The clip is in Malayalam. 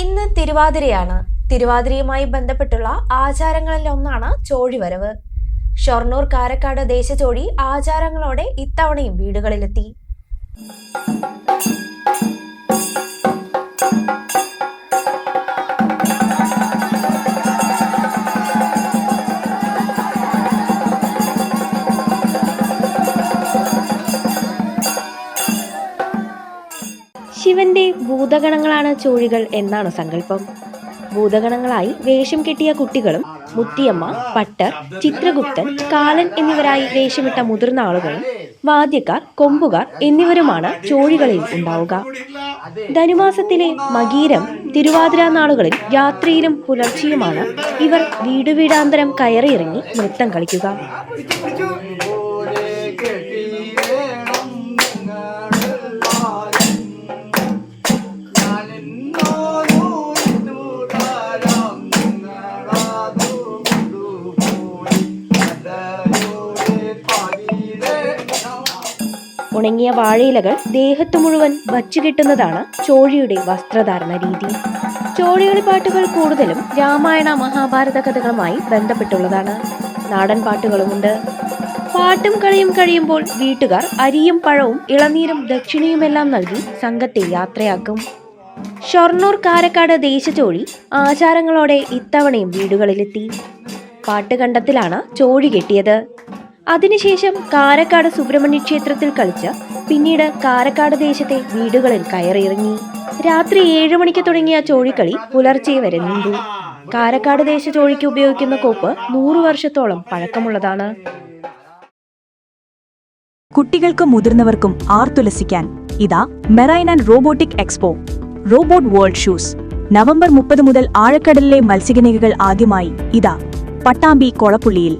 ഇന്ന് തിരുവാതിരയാണ്. തിരുവാതിരയുമായി ബന്ധപ്പെട്ടുള്ള ആചാരങ്ങളിൽ ഒന്നാണ് ചോഴിവരവ്. ഷൊർണൂർ കാരക്കാട് ദേശചോഴി ആചാരങ്ങളോടെ ഇത്തവണയും വീടുകളിലെത്തി. ശിവന്റെ ഭൂതഗണങ്ങളാണ് ചോഴികൾ എന്നാണ് സങ്കല്പം. ഭൂതഗണങ്ങളായി വേഷം കെട്ടിയ കുട്ടികളും മുത്തിയമ്മ പട്ടർ ചിത്രഗുപ്തൻ കാലൻ എന്നിവരായി വേഷമിട്ട മുതിർന്ന ആളുകളും വാദ്യക്കാർ കൊമ്പുകാർ എന്നിവരുമാണ് ചോഴികളിൽ ഉണ്ടാവുക. ധനുമാസത്തിലെ മകീരം തിരുവാതിര നാളുകളിൽ രാത്രിയിലും പുലർച്ചെയുമാണ് ഇവർ വീടുവീടാന്തരം കയറിയിറങ്ങി നൃത്തം കളിക്കുക. ഉണങ്ങിയ വാഴയിലകൾ ദേഹത്തു മുഴുവൻ വച്ചു കിട്ടുന്നതാണ് ചോഴിയുടെ വസ്ത്രധാരണ രീതി. ചോഴികളി പാട്ടുകൾ കൂടുതലും രാമായണ മഹാഭാരത കഥകളുമായി ബന്ധപ്പെട്ടുള്ളതാണ്. നാടൻ പാട്ടുകളുമുണ്ട്. പാട്ടും കളിയും കഴിയുമ്പോൾ വീട്ടുകാർ അരിയും പഴവും ഇളനീരും ദക്ഷിണയുമെല്ലാം നൽകി സംഘത്തെ യാത്രയാക്കും. ഷൊർണൂർ കാരക്കാട് ദേശചോഴി ആചാരങ്ങളോടെ ഇത്തവണയും വീടുകളിലെത്തി. പാട്ടുകണ്ടത്തിലാണ് ചോഴി കെട്ടിയത്. അതിനുശേഷം കാരക്കാട് സുബ്രഹ്മണ്യ ക്ഷേത്രത്തിൽ കളിച്ച് പിന്നീട് കാരക്കാട് ദേശത്തെ വീടുകളിൽ കയറിയിറങ്ങി. രാത്രി ഏഴു മണിക്ക് തുടങ്ങിയ ചോഴിക്കളി പുലർച്ചെ വരെ നീണ്ടു. കാരക്കാട് ദേശ ചോഴിക്ക് ഉപയോഗിക്കുന്ന കോപ്പ് നൂറു വർഷത്തോളം പഴക്കമുള്ളതാണ്. കുട്ടികൾക്കും മുതിർന്നവർക്കും ആർത്തുലസിക്കാൻ ഇതാ marine and robotic expo. Robot world shoes. November മുപ്പത് മുതൽ ആഴക്കടലിലെ മത്സ്യകന്യകകൾ ആദ്യമായി ഇതാ പട്ടാമ്പി കൊളപ്പുള്ളിയിൽ.